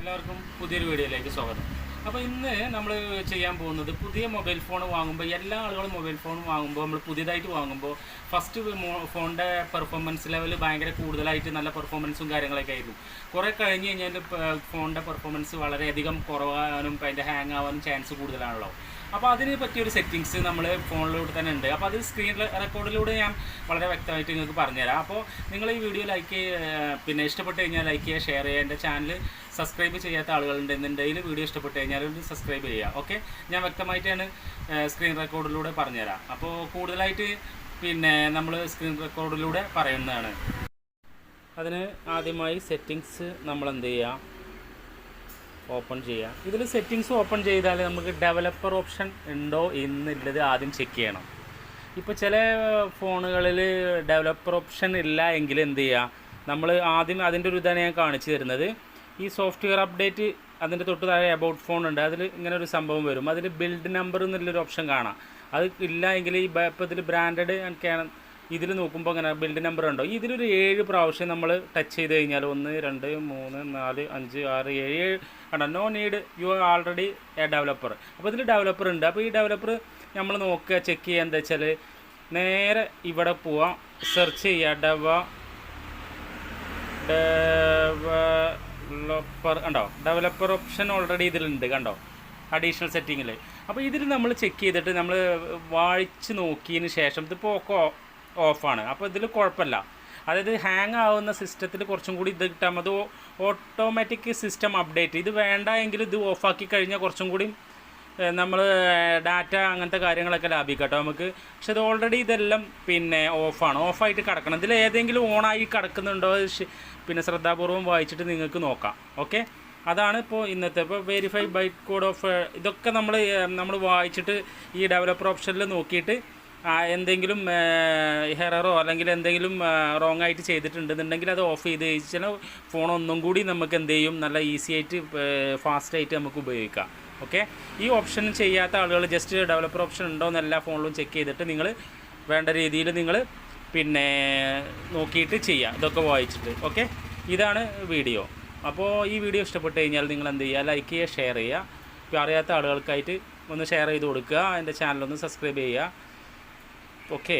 എല്ലാവർക്കും പുതിയൊരു വീഡിയോയിലേക്ക് സ്വാഗതം. അപ്പോൾ ഇന്ന് നമ്മൾ ചെയ്യാൻ പോകുന്നത് പുതിയ മൊബൈൽ ഫോൺ വാങ്ങുമ്പോൾ എല്ലാ ആളുകളും മൊബൈൽ ഫോൺ വാങ്ങുമ്പോൾ നമ്മൾ പുതിയതായിട്ട് വാങ്ങുമ്പോൾ ഫസ്റ്റ് ഫോണിന്റെ പെർഫോമൻസ് ലെവൽ ഭയങ്കര കൂടുതലായിട്ട് നല്ല പെർഫോമൻസും കാര്യങ്ങളൊക്കെ ആയിരുന്നു. കുറേ കഴിഞ്ഞ് കഴിഞ്ഞാൽ ഫോണിന്റെ പെർഫോമൻസ് വളരെയധികം കുറവാനും അതിന്റെ ഹാങ് ആവാനും ചാൻസ് കൂടുതലാണല്ലോ. അപ്പോൾ അതിന് പറ്റിയൊരു സെറ്റിങ്സ് നമ്മൾ ഫോണിലൂടെ തന്നെ ഉണ്ട്. അപ്പോൾ അത് സ്ക്രീൻ റെക്കോർഡിലൂടെ ഞാൻ വളരെ വ്യക്തമായിട്ട് നിങ്ങൾക്ക് പറഞ്ഞുതരാം. അപ്പോൾ നിങ്ങൾ ഈ വീഡിയോ ലൈക്ക് പിന്നെ ഇഷ്ടപ്പെട്ട് കഴിഞ്ഞാൽ ലൈക്ക് ചെയ്യുക ഷെയർ ചെയ്യുക. എന്റെ ചാനൽ സബ്സ്ക്രൈബ് ചെയ്യാത്ത ആളുകളുണ്ട് എന്നുണ്ടെങ്കിൽ വീഡിയോ ഇഷ്ടപ്പെട്ട് കഴിഞ്ഞാൽ സബ്സ്ക്രൈബ് ചെയ്യുക. ഓക്കെ ഞാൻ വ്യക്തമായിട്ടാണ് സ്ക്രീൻ റെക്കോർഡിലൂടെ പറഞ്ഞുതരാം. അപ്പോൾ കൂടുതലായിട്ട് പിന്നെ നമ്മൾ സ്ക്രീൻ റെക്കോർഡിലൂടെ പറയുന്നതാണ്. അതിന് ആദ്യമായി സെറ്റിങ്സ് നമ്മൾ എന്ത് ചെയ്യുക ഓപ്പൺ ചെയ്യാം. ഇതിൽ സെറ്റിങ്സ് ഓപ്പൺ ചെയ്താൽ നമുക്ക് ഡെവലപ്പർ ഓപ്ഷൻ ഉണ്ടോ എന്നുള്ളത് ആദ്യം ചെക്ക് ചെയ്യണം. ഇപ്പോൾ ചില ഫോണുകളിൽ ഡെവലപ്പർ ഓപ്ഷൻ ഇല്ല എങ്കിൽ എന്ത് ചെയ്യുക നമ്മൾ ആദ്യം അതിന്റെ ഒരു ഇതാണ് ഞാൻ കാണിച്ചു തരുന്നത്. ഈ സോഫ്റ്റ്വെയർ അപ്ഡേറ്റ് അതിന്റെ തൊട്ട് താഴെ അബൌട്ട് ഫോൺ ഉണ്ട്. അതിൽ ഇങ്ങനെ ഒരു സംഭവം വരും. അതിൽ ബിൽഡ് നമ്പർ എന്നുള്ളൊരു ഓപ്ഷൻ കാണാം. അത് ഇല്ല എങ്കിൽ ഈ ഇപ്പോൾ ഇതിൽ ബ്രാൻഡഡ് ഇതിൽ നോക്കുമ്പോൾ അങ്ങനെ ബിൽഡ് നമ്പർ ഉണ്ടോ? ഇതിലൊരു ഏഴ് പ്രാവശ്യം നമ്മൾ ടച്ച് ചെയ്ത് കഴിഞ്ഞാൽ ഒന്ന് രണ്ട് മൂന്ന് നാല് അഞ്ച് ആറ് ഏഴ് ഏഴ് കണ്ടോ? No need you are already a developer അപ്പോൾ ഇതിൽ ഡെവലപ്പർ ഉണ്ട്. അപ്പോൾ ഈ ഡെവലപ്പർ നമ്മൾ നോക്കുക ചെക്ക് ചെയ്യുക എന്താ വെച്ചാൽ നേരെ ഇവിടെ പോവാം സെർച്ച് ചെയ്യുക. ഡെവ ഡെവലപ്പർ കണ്ടോ? ഡെവലപ്പർ ഓപ്ഷൻ ഓൾറെഡി ഇതിലുണ്ട് കണ്ടോ? അഡീഷണൽ സെറ്റിങ്ങിൽ അപ്പോൾ ഇതിൽ നമ്മൾ ചെക്ക് ചെയ്തിട്ട് നമ്മൾ വായിച്ച് നോക്കിയതിന് ശേഷം ഇതിപ്പോൾ ഓഫാണ്. അപ്പോൾ ഇതിൽ കുഴപ്പമില്ല. അതായത് ഹാങ് ആവുന്ന സിസ്റ്റത്തിൽ കുറച്ചും കൂടി ഇത് കിട്ടാം അത് ഓട്ടോമാറ്റിക് സിസ്റ്റം അപ്ഡേറ്റ് ഇത് വേണ്ട എങ്കിൽ ഇത് ഓഫാക്കി കഴിഞ്ഞാൽ കുറച്ചും കൂടി നമ്മൾ ഡാറ്റ അങ്ങനത്തെ കാര്യങ്ങളൊക്കെ ലാഭിക്കാം കേട്ടോ നമുക്ക്. പക്ഷെ ഇത് ഓൾറെഡി ഇതെല്ലാം പിന്നെ ഓഫാണ്. ഓഫായിട്ട് കിടക്കണം. ഇതിൽ ഏതെങ്കിലും ഓണായി കിടക്കുന്നുണ്ടോ പിന്നെ ശ്രദ്ധാപൂർവം വായിച്ചിട്ട് നിങ്ങൾക്ക് നോക്കാം. ഓക്കെ അതാണ് ഇപ്പോൾ ഇന്നത്തെ. ഇപ്പോൾ വെരിഫൈ ബൈറ്റ് കോഡ് ഓഫ് ഇതൊക്കെ നമ്മൾ നമ്മൾ വായിച്ചിട്ട് ഈ ഡെവലപ്പർ ഓപ്ഷനിൽ നോക്കിയിട്ട് എന്തെങ്കിലും ഹെററോ അല്ലെങ്കിൽ എന്തെങ്കിലും റോങ് ആയിട്ട് ചെയ്തിട്ടുണ്ടെന്നുണ്ടെങ്കിൽ അത് ഓഫ് ചെയ്ത് കഴിച്ചാൽ ഫോൺ ഒന്നും കൂടി നമുക്ക് എന്ത് ചെയ്യും? നല്ല ഈസി ആയിട്ട് ഫാസ്റ്റായിട്ട് നമുക്ക് ഉപയോഗിക്കാം. ഓക്കെ ഈ ഓപ്ഷൻ ചെയ്യാത്ത ആളുകൾ ജസ്റ്റ് ഡെവലപ്പർ ഓപ്ഷൻ ഉണ്ടോ എന്ന് എല്ലാ ഫോണിലും ചെക്ക് ചെയ്തിട്ട് നിങ്ങൾ വേണ്ട രീതിയിൽ നിങ്ങൾ പിന്നെ നോക്കിയിട്ട് ചെയ്യുക. ഇതൊക്കെ വായിച്ചിട്ട്. ഓക്കെ ഇതാണ് വീഡിയോ അപ്പോൾ ഈ വീഡിയോ ഇഷ്ടപ്പെട്ട് കഴിഞ്ഞാൽ നിങ്ങൾ എന്ത് ചെയ്യുക? ലൈക്ക് ചെയ്യുക ഷെയർ ചെയ്യുക. അറിയാത്ത ആളുകൾക്കായിട്ട് ഒന്ന് ഷെയർ ചെയ്ത് കൊടുക്കുക. എന്റെ ചാനലൊന്ന് സബ്സ്ക്രൈബ് ചെയ്യുക. ഓക്കെ.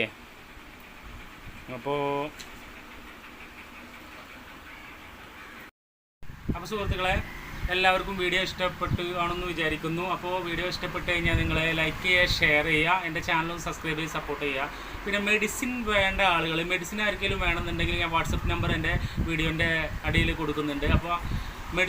അപ്പോൾ അപ്പോൾ സുഹൃത്തുക്കളെ എല്ലാവർക്കും വീഡിയോ ഇഷ്ടപ്പെട്ടു ആണെന്ന് വിചാരിക്കുന്നു. അപ്പോൾ വീഡിയോ ഇഷ്ടപ്പെട്ട് കഴിഞ്ഞാൽ നിങ്ങൾ ലൈക്ക് ചെയ്യുക ഷെയർ ചെയ്യുക എന്റെ ചാനലും സബ്സ്ക്രൈബ് ചെയ്ത് സപ്പോർട്ട് ചെയ്യുക. പിന്നെ മെഡിസിൻ വേണ്ട ആളുകൾ മെഡിസിൻ ആർക്കെങ്കിലും വേണമെന്നുണ്ടെങ്കിൽ ഞാൻ വാട്സപ്പ് നമ്പർ എന്റെ വീഡിയോന്റെ അടിയിൽ കൊടുക്കുന്നുണ്ട്. അപ്പോൾ മെഡിസിൻ